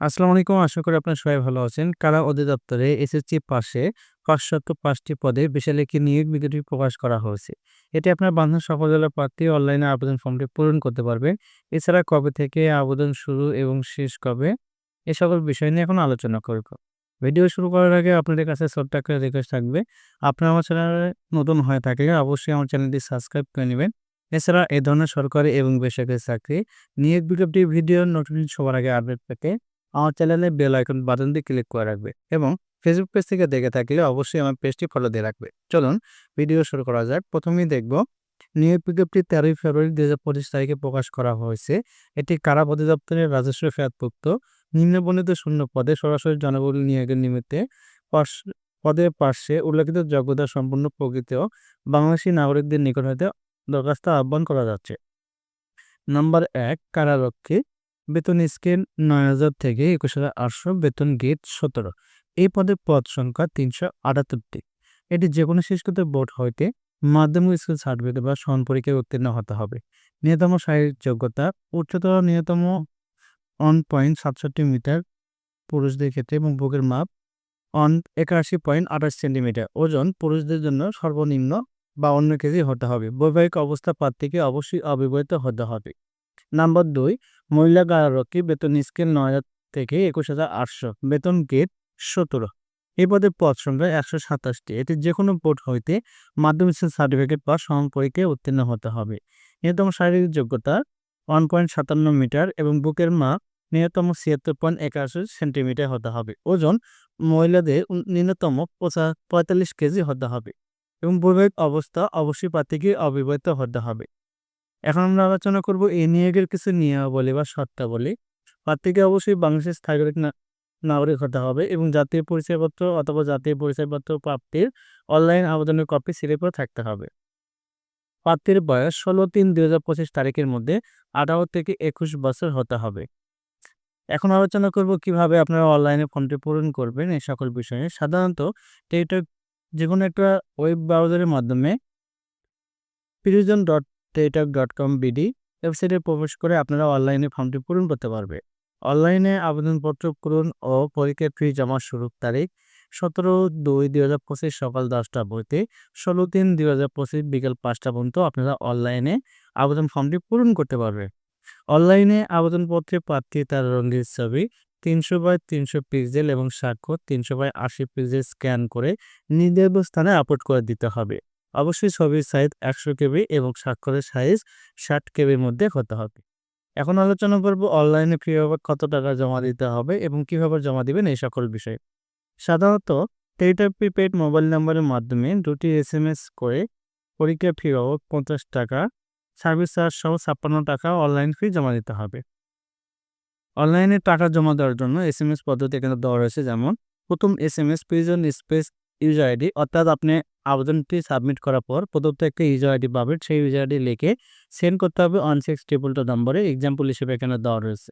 আসসালামু আলাইকুম। আশা করি আপনারা সবাই ভালো আছেন। কারা অধিদপ্তরে এসএসসি পাশে ৫০৫ পাঁচটি পদে বিশাল একটি নিয়োগ বিজ্ঞপ্তি প্রকাশ করা হয়েছে। এটি আপনার বান্ধব সকল প্রার্থী অনলাইনে আবেদন ফর্মটি পূরণ করতে পারবে এছাড়া কবে থেকে আবেদন শুরু এবং শেষ কবে এ সকল বিষয় নিয়ে এখন আলোচনা করব। ভিডিও শুরু করার আগে আপনাদের কাছে ছোট্ট একটা রিকোয়েস্ট থাকবে। আপনারা আমার চ্যানেলে নতুন হয়ে থাকলে অবশ্যই আমার চ্যানেলটি সাবস্ক্রাইব করে নেবেন। এছাড়া এ ধরনের সরকারি এবং বেসরকারি চাকরি নিয়োগ বিজ্ঞপ্তি, ভিডিও নোটিফিকেশন সবার আগে আপডেট পেতে আমার চ্যানেলে বেল আইকন বাটনটি ক্লিক করে রাখবে এবং ফেসবুক পেজ থেকে দেখে থাকলে অবশ্যই আমার পেজটি ফলো দিয়ে রাখবে। চলুন ভিডিও শুরু করা যাক। প্রথমেই দেখব নিয়োগ বিজ্ঞপ্তি তেরোই ফেব্রুয়ারি দুই হাজার পঁচিশ তারিখে প্রকাশ করা হয়েছে। এটি কারা অধিদপ্তরের রাজস্ব ফেরতভুক্ত। নিম্নবর্ণিত শূন্য পদে সরাসরি জনবল নিয়োগের নিমিত্তে পদের পার্শ্বে উল্লেখিত যোগ্যতা সম্পূর্ণ প্রকৃত বাংলাদেশি নাগরিকদের নিকট হতে দরখাস্ত আহ্বান করা যাচ্ছে। নম্বর এক, কারারক্ষী। বেতন স্কেল নয় হাজার থেকে একুশ হাজার আটশো বেতন গেট সতেরো। এই পদের পদ সংখ্যা তিনশো আটাত্তরটি। এটি যে কোনো শিক্ষিত বোর্ড হইতে মাধ্যমিক স্কুল সার্টিফিকেট বা সন পরীক্ষায় উত্তীর্ণ হতে হবে। ন্যূনতম শারীরিক যোগ্যতা, উচ্চতর ন্যূনতম ওয়ান পয়েন্ট সাতষট্টি মিটার, পুরুষদের ক্ষেত্রে এবং বুকের মাপ অন একাশি পয়েন্ট আঠাশ সেন্টিমিটার। ওজন, পুরুষদের জন্য সর্বনিম্ন বা অন্য কেজি হতে হবে। বৈবাহিক অবস্থা প্রার্থীকে অবশ্যই অবিবাহিত হতে হবে। নাম্বার দুই, মহিলা কারারক্ষী বেতন স্কেল নয় হাজার থেকে একুশ হাজার আটশো, বেতন গেট সতেরো। এই পদের পদ সংখ্যা একশো সাতাশটি। এটি যে কোনো বোর্ড হইতে মাধ্যমিক সার্টিফিকেট বা সম পরীক্ষায় উত্তীর্ণ হতে হবে। ন্যূনতম শারীরিক যোগ্যতা ওয়ান পয়েন্ট সাতান্ন মিটার এবং বুকের মাপ ন্যূনতম ছিয়াত্তর পয়েন্ট একাশি সেন্টিমিটার হতে হবে। ওজন মহিলাদের ন্যূনতম পঁয়তাল্লিশ কেজি হতে হবে এবং বৈবাহিক অবস্থা অবশ্যই প্রার্থীকে অবিবাহিত হতে হবে। এখন আমরা আলোচনা করব নিয়োগের কিছু নিয়মাবলী বা শর্তাবলী। প্রার্থীকে অবশ্যই বাংলাদেশের স্থায়ী নাগরিক হতে হবে এবং জাতীয় পরিচয়পত্র অথবা জাতীয় পরিচয়পত্র প্রাপ্তির অনলাইন আবেদনের কপি সিলেপও থাকতে হবে। প্রার্থীর বয়স ষোলো তিন দুই হাজার পঁচিশ তারিখের মধ্যে আঠারো থেকে একুশ বছর হতে হবে। এখন আলোচনা করব কীভাবে আপনারা অনলাইনে ফর্মটি পূরণ করবেন এই সকল বিষয়ে। সাধারণত টেলিটক যে কোনো একটা ওয়েব ব্রাউজারের মাধ্যমে prison dot Teletalk dot com BD ওয়েবসাইটে প্রবেশ করে আপনারা অনলাইনে ফর্মটি পূরণ করতে পারবে। অনলাইনে আবেদনপত্র পূরণ ও পরীক্ষার ফি জমা শুরুর তারিখ সতেরো দুই দুই হাজার পঁচিশ সকাল দশটা বইতে ষোলো তিন দুই হাজার পঁচিশ বিকাল পাঁচটা পর্যন্ত আপনারা অনলাইনে আবেদন ফর্মটি পূরণ করতে পারবে। অনলাইনে আবেদনপত্রে প্রার্থী তার রঙের ছবি, তিনশো বাই তিনশো পিক্সেল এবং স্বাক্ষর তিনশো বাই আশি পিক্সেল স্ক্যান করে নির্দেশ স্থানে আপলোড করে দিতে হবে। অবশ্যই ছবির সাইজ একশো কেবি এবং স্বাক্ষরের সাইজ ষাট কেবির মধ্যে হতে হবে। এখন আলোচনা করব অনলাইনে কীভাবে কত টাকা জমা দিতে হবে এবং কীভাবে জমা দিবেন এই সকল বিষয়ে। সাধারণত টেলিটক প্রিপেড মোবাইল নাম্বারের মাধ্যমে দুটি এস এম এস করে পরীক্ষা ফি বাবদ পঞ্চাশ টাকা, সার্ভিস চার্জ সহ ছাপ্পান্ন টাকা অনলাইন ফি জমা দিতে হবে। অনলাইনে টাকা জমা দেওয়ার জন্য এস এম এস পদ্ধতি এখানে দেওয়া রয়েছে। যেমন, প্রথম S M S prison space user ID অর্থাৎ আপনি আবেদনটি সাবমিট করার পর প্রদত্ত একটা ইউজার আইডি পাবেন। সেই ইউজার আইডি লিখে সেন্ড করতে হবে ওয়ান সিক্স ট্রিপল টু নম্বরে। এক্সাম্পল হিসেবে এখানে দেওয়া রয়েছে।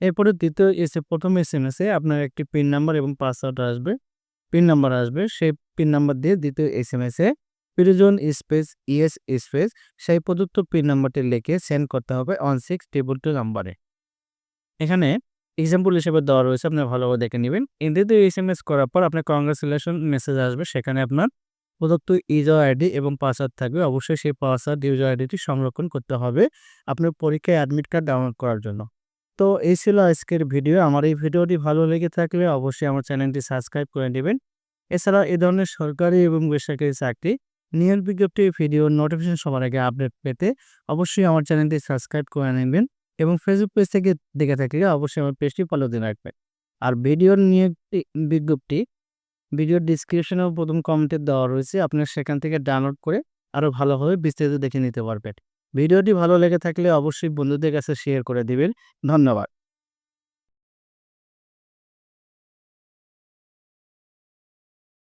এরপরে দ্বিতীয় এসে প্রথম এস এম এসে আপনার একটি পিন নাম্বার এবং পাসওয়ার্ড আসবে। পিন নাম্বার আসবে। সেই পিন নাম্বার দিয়ে দ্বিতীয় এস এম এসে prison space E S space সেই প্রদত্ত পিন নাম্বারটি লিখে সেন্ড করতে হবে ওয়ান সিক্স ট্রিপল টু নম্বরে। এখানে এক্সাম্পল হিসেবে দেওয়া রয়েছে, আপনি ভালোভাবে দেখে নেবেন। দ্বিতীয় এস এম এস করার পর আপনার কংগ্রেচুলেশন মেসেজ আসবে। সেখানে আপনার প্রদত্ত ইউজার আইডি এবং পাসওয়ার্ড থাকবে। অবশ্যই সেই পাসওয়ার্ড ইউজার আইডিটি সংরক্ষণ করতে হবে আপনার পরীক্ষায় অ্যাডমিট কার্ড ডাউনলোড করার জন্য। তো এই ছিল আজকের ভিডিও আমার এই ভিডিওটি ভালো লেগে থাকলে অবশ্যই আমার চ্যানেলটি সাবস্ক্রাইব করে নেবেন। এছাড়া এ ধরনের সরকারি এবং বেসরকারি চাকরি, নিয়োগ বিজ্ঞপ্তি ভিডিও নোটিফিকেশন সবার আগে আপডেট পেতে অবশ্যই আমার চ্যানেলটি সাবস্ক্রাইব করে নেবেন। এবং ফেসবুক পেজ থেকে দেখে থাকলে অবশ্যই আমার পেজটি ফলো দিয়ে রাখবেন। আর ভিডিওর নিয়োগ বিজ্ঞপ্তি ভিডিওর ডিসক্রিপশনেও প্রথম কমেন্টে দেওয়া রয়েছে, আপনার সেখান থেকে ডাউনলোড করে আরও ভালোভাবে বিস্তারিত দেখে নিতে পারবেন। ভিডিওটি ভালো লেগে থাকলে অবশ্যই বন্ধুদের কাছে শেয়ার করে দিবেন। ধন্যবাদ।